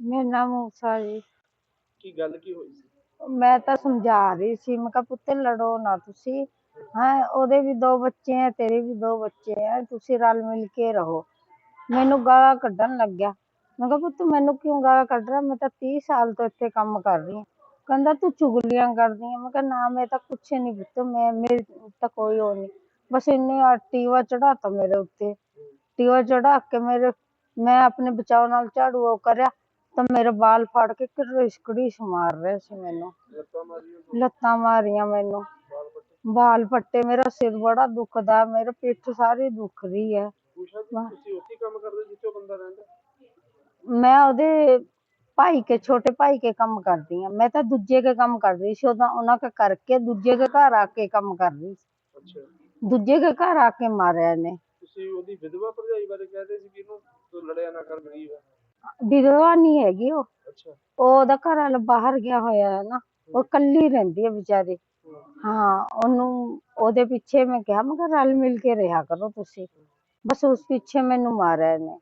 ਮੇਰਾ ਨਾਮ ਊਸ਼ਾ ਜੀ। ਕੀ ਗੱਲ ਕੀ ਹੋਈ ਸੀ? ਮੈਂ ਤਾਂ ਸਮਝਾ ਰਹੀ ਸੀ ਮੈਂ ਕਿਹਾ ਪੁੱਤ ਲੜੋ ਨਾ ਤੁਸੀਂ। ਹੈਂ ਉਹਦੇ ਵੀ ਦੋ ਬੱਚੇ ਹੈ ਤੇਰੇ ਵੀ ਦੋ ਬੱਚੇ ਹੈ ਤੁਸੀਂ ਰਲ ਮਿਲ ਕੇ ਰਹੋ। ਮੈਨੂੰ ਗਾਲਾਂ ਕੱਢਣ ਲੱਗਿਆ ਮੈਂ ਕਿਹਾ ਪੁੱਤ ਮੈਨੂੰ ਕਿਉਂ ਗਾਲਾਂ ਕੱਢ ਰਿਹਾ? ਮੈਂ ਤਾਂ 30 ਸਾਲ ਤੋਂ ਇੱਥੇ ਕੰਮ ਕਰ ਰਹੀ ਹਾਂ। ਕਹਿੰਦਾ ਤੂੰ ਚੁਗਲੀਆਂ ਕਰਦੀ ਹੈ ਮੈਂ ਕਿਹਾ ਨਾ ਮੈਂ ਤਾਂ ਕੁਛ ਨਹੀਂ ਪੁੱਤ ਮੈਂ ਮੇਰੀ ਤਾਂ ਕੋਈ ਉਹ ਨਹੀਂ। ਬਸ ਇੰਨੇ ਆ ਟੀਵਾ ਚੜਾਤਾ ਮੇਰੇ ਉੱਤੇ। ਟੀਵਾ ਚੜਾ ਕੇ ਮੇਰੇ ਮੈਂ ਆਪਣੇ ਬਚਾਓ ਨਾਲ ਝਾੜੂ ਉਹ ਕਰਿਆ। ਤਾਂ ਮੇਰੇ ਵਾਲ ਫੜ ਕੇ ਘੜੀਸ ਮਾਰ ਰਹੇ ਸੀ ਮੈਨੂੰ। ਲੱਤਾਂ ਮਾਰੀਆਂ ਮੈਨੂੰ। ਬਾਲ ਪੱਟੇ ਵਾਲ ਪੱਟੇ ਮੇਰਾ ਸਿਰ ਬੜਾ ਦੁਖਦਾ ਮੇਰਾ ਪਿੱਠ ਸਾਰੀ ਦੁਖ ਰਹੀ ਹੈ। ਕਰਦੇ ਮੈਂ ਉਹਦੇ ਭਾਈ ਕੇ ਛੋਟੇ ਭਾਈ ਕੇ ਕੰਮ ਕਰਦੀ ਹਾਂ। ਮੈਂ ਤਾਂ ਦੂਜੇ ਕੇ ਕੰਮ ਕਰ ਰਹੀ ਸੀ। ਉਹਦਾ ਉਹਨਾਂ ਕੇ ਕਰਕੇ ਦੂਜੇ ਕੇ ਘਰ ਆ ਕੇ ਕੰਮ ਕਰ ਰਹੀ ਸੀ। ਦੂਜੇ ਕੇ ਘਰ ਆ ਕੇ ਮਾਰਿਆ ਇਹਨੇ। ਤੁਸੀਂ ਉਹਦੀ ਵਿਧਵਾ ਭਰਜਾਈ ਬਾਰੇ ਕਹਿੰਦੇ ਸੀ ਕਿ ਇਹਨੂੰ ਤੂੰ ਲੜਿਆ ਨਾ ਕਰ ਗਰੀਬ ਹੈ ਵਿਧਵਾ ਨਹੀਂ ਹੈਗੀ ਉਹ। ਅੱਛਾ। ਉਹ ਉਹਦਾ ਘਰ ਵਾਲਾ ਬਾਹਰ ਗਿਆ ਹੋਇਆ ਹੈ ਨਾ ਉਹ ਕੱਲੀ ਰਹਿੰਦੀ ਹੈ ਵਿਚਾਰੀ। ਹਾਂ। ਉਹਨੂੰ ਉਹਦੇ ਪਿੱਛੇ ਮੈਂ ਕਿਹਾ ਮੈਂ ਕਿਹਾ ਰਲ ਮਿਲ ਕੇ ਰਿਹਾ ਕਰੋ ਤੁਸੀਂ। ਬਸ ਉਸ ਪਿੱਛੇ ਮੈਨੂੰ ਮਾਰਿਆ ਇਹਨੇ।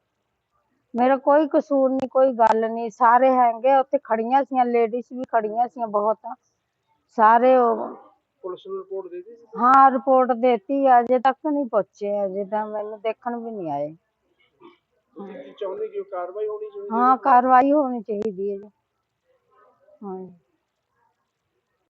ਮੇਰਾ ਕੋਈ ਕਸੂਰ ਨਹੀਂ ਕੋਈ ਗੱਲ ਨਹੀਂ ਸਾਰੇ ਹੈਗੇ ਉੱਥੇ ਖੜੀਆਂ ਸੀਆਂ ਲੇਡੀਜ਼ ਵੀ ਖੜੀਆਂ ਸੀਆਂ ਬਹੁਤ। ਸਾਰੇ ਉਹ ਪੁਲਿਸ ਨੂੰ ਰਿਪੋਰਟ ਦੇ ਦਿੱਤੀ ਹਾਂ ਰਿਪੋਰਟ ਦੇਤੀ ਅਜੇ ਤੱਕ ਨਹੀਂ ਪਹੁੰਚੇ ਅਜੇ ਤਾਂ ਮੈਨੂੰ ਦੇਖਣ ਵੀ ਨਹੀਂ ਆਏ। ਚਾਹੁੰਦੇ ਕਿ ਉਹ ਕਾਰਵਾਈ ਹੋਣੀ ਚਾਹੀਦੀ ਹਾਂ? ਕਾਰਵਾਈ ਹੋਣੀ ਚਾਹੀਦੀ ਹੈ ਜੀ। ਹਾਂ